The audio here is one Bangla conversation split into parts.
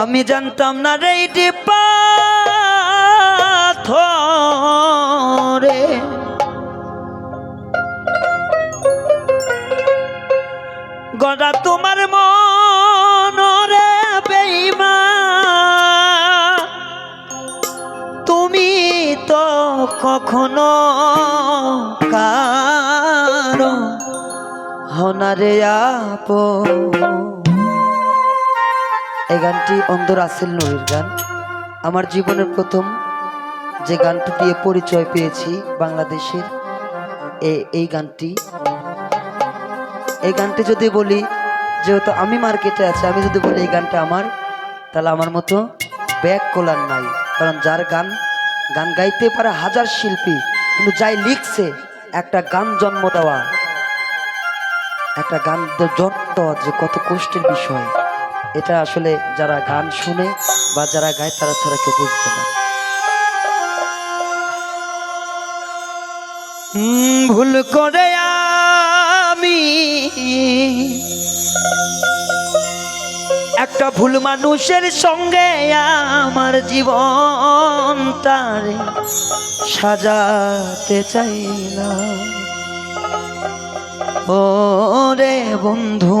আমি জানতাম না রে ইটি পাথরে। গড়া তোমার মনরে বেইমা তুমি তো কখনো কারও হনারে আপো এই গানটি অন্ধর আসিল নুরির গান। আমার জীবনের প্রথম যে গানটি দিয়ে পরিচয় পেয়েছি বাংলাদেশের এই গানটি। এই গানটি যদি বলি, যেহেতু আমি মার্কেটে আছি, আমি যদি বলি এই গানটা আমার, তাহলে আমার মতো ব্যাক কোলার নাই। কারণ যার গান গান গাইতে পারে হাজার শিল্পী, কিন্তু যাই লিখছে, একটা গান জন্ম দেওয়া, একটা গান জন্ম দেওয়া যে কত কষ্টের বিষয়। এটা আসলে যারা গান শুনে বা যারা গায় তারা ছাড়া কেউ বুঝতে না। ভুল করে আমি একটা ভুল মানুষের সঙ্গে আমার জীবন তারে সাজাতে চাইলাম। ও রে বন্ধু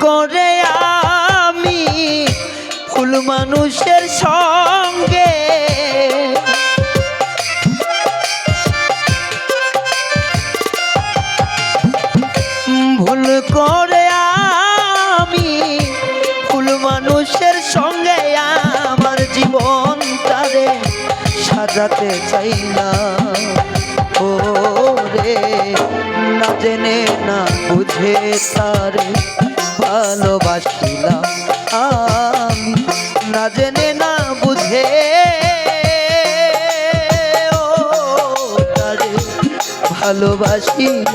করে আমি ফুল মানুষের সঙ্গে। ভুল করে আমি ফুল মানুষের সঙ্গে আমার জীবন তারে সাজাতে চাইলাম ও রে, না জেনে, না বুঝে তারে ভালোবাসিলাম। আমি না জেনে না বুঝে ও তারে ভালোবাসিলাম।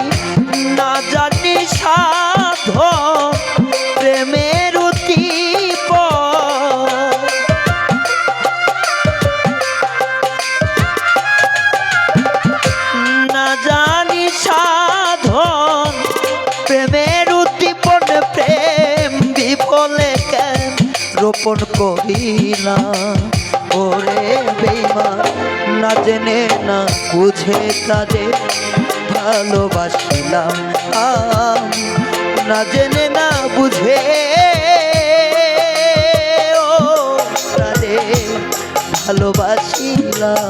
না জানি সাধন প্রেমের উদ্দীপ না জানি সাধন প্রেমের উদ্দীপন, প্রেম বিফলে কেন রোপণ করিলাম ওরে বেইমান, না জেনে, না বুঝে তাদের ভালোবাসিলাম না জেনে না বুঝে ও ভালোবাসিলাম।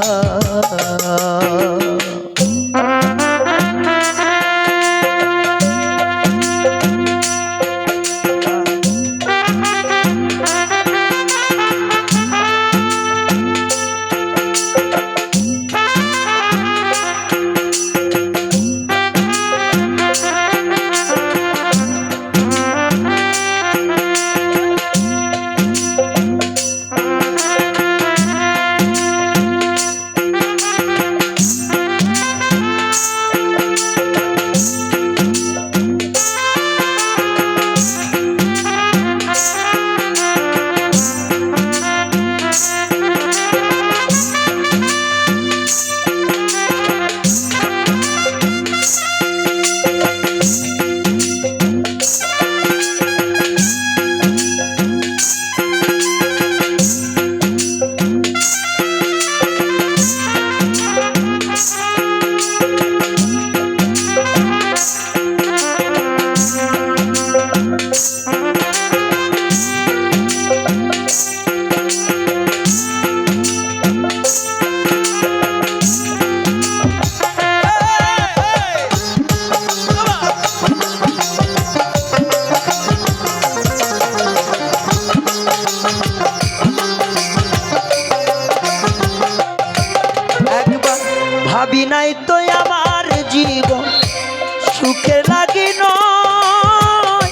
লাগি নয়।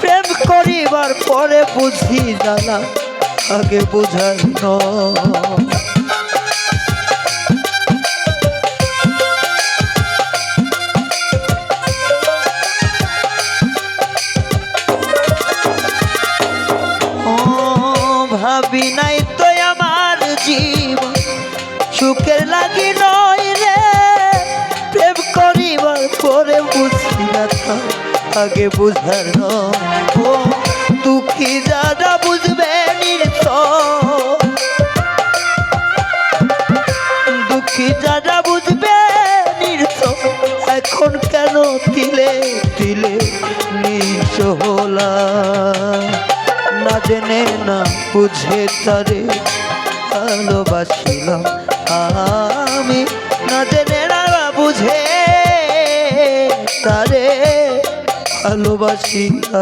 প্রেম করিবার পরে বুঝি জানা, আগে বুঝার নয়। ভাবি নাই তো আমার জীবন, সুখের লাগি আগে বুঝার দুঃখী যারা বুঝবে দুঃখী বুঝবে এখন কেন তিলে নিশোলা না জেনে না বুঝে তারে ভালোবাসিলাম আমি। না জেনে না বুঝে তারে ভালোবাসিলাম।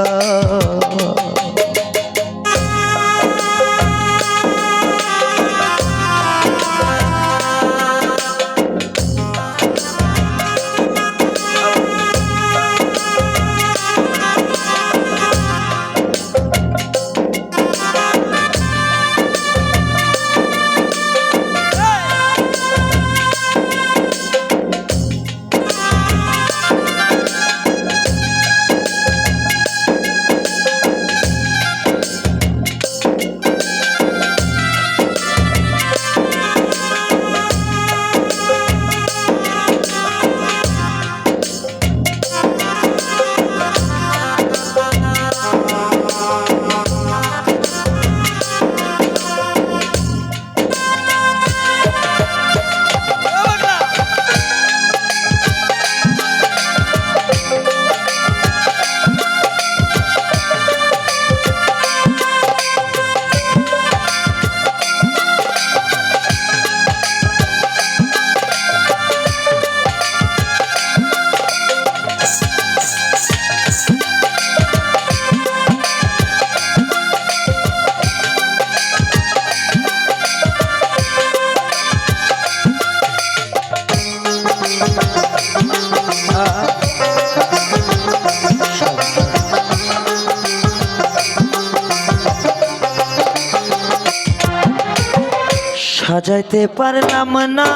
সাজাইতে পারলাম না।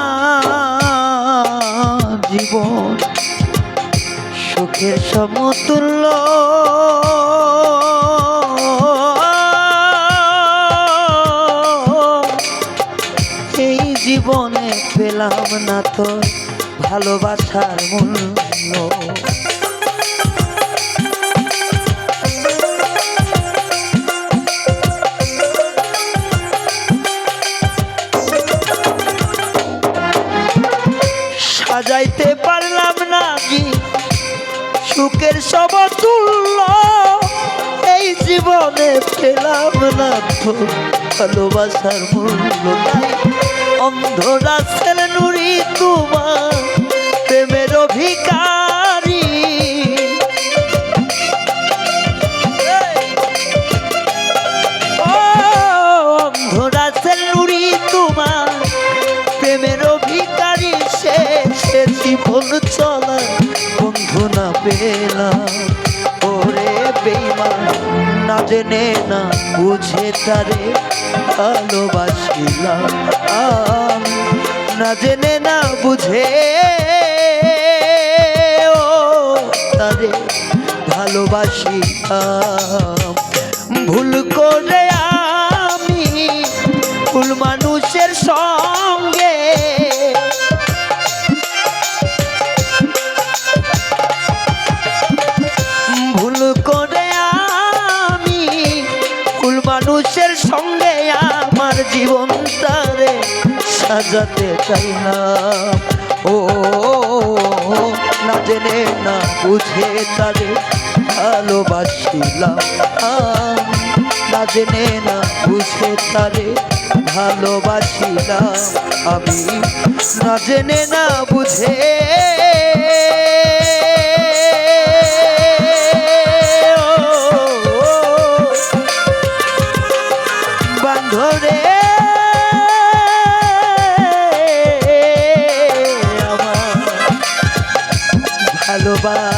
জীবন সুখের সমতুল্য। এই জীবনে পেলাম না তো ভালোবাসার মূল্য। সাজাইতে পারলাম না কি সুখের সমতুল্য এই জীবনে পেলাম না তো ভালোবাসার মূল্য তাই অন্ধরা ছেলে নুরি তোমার প্রেমের অধিকারী জেনে না বুঝে তারে ভালোবাসিলাম। না জেনে না বুঝে ও তারে ভালোবাসিলাম। ভুল করে আমি ভুল মানুষের সঙ্গে মানুষের সঙ্গে আমার জীবন তারে সাজাতে চাই না ও, না জেনে, না বুঝে তারে ভালোবাসিলাম। না জেনে, না বুঝে তারে ভালোবাসিলাম। আমি না জেনে, না বুঝে ভালোবাসি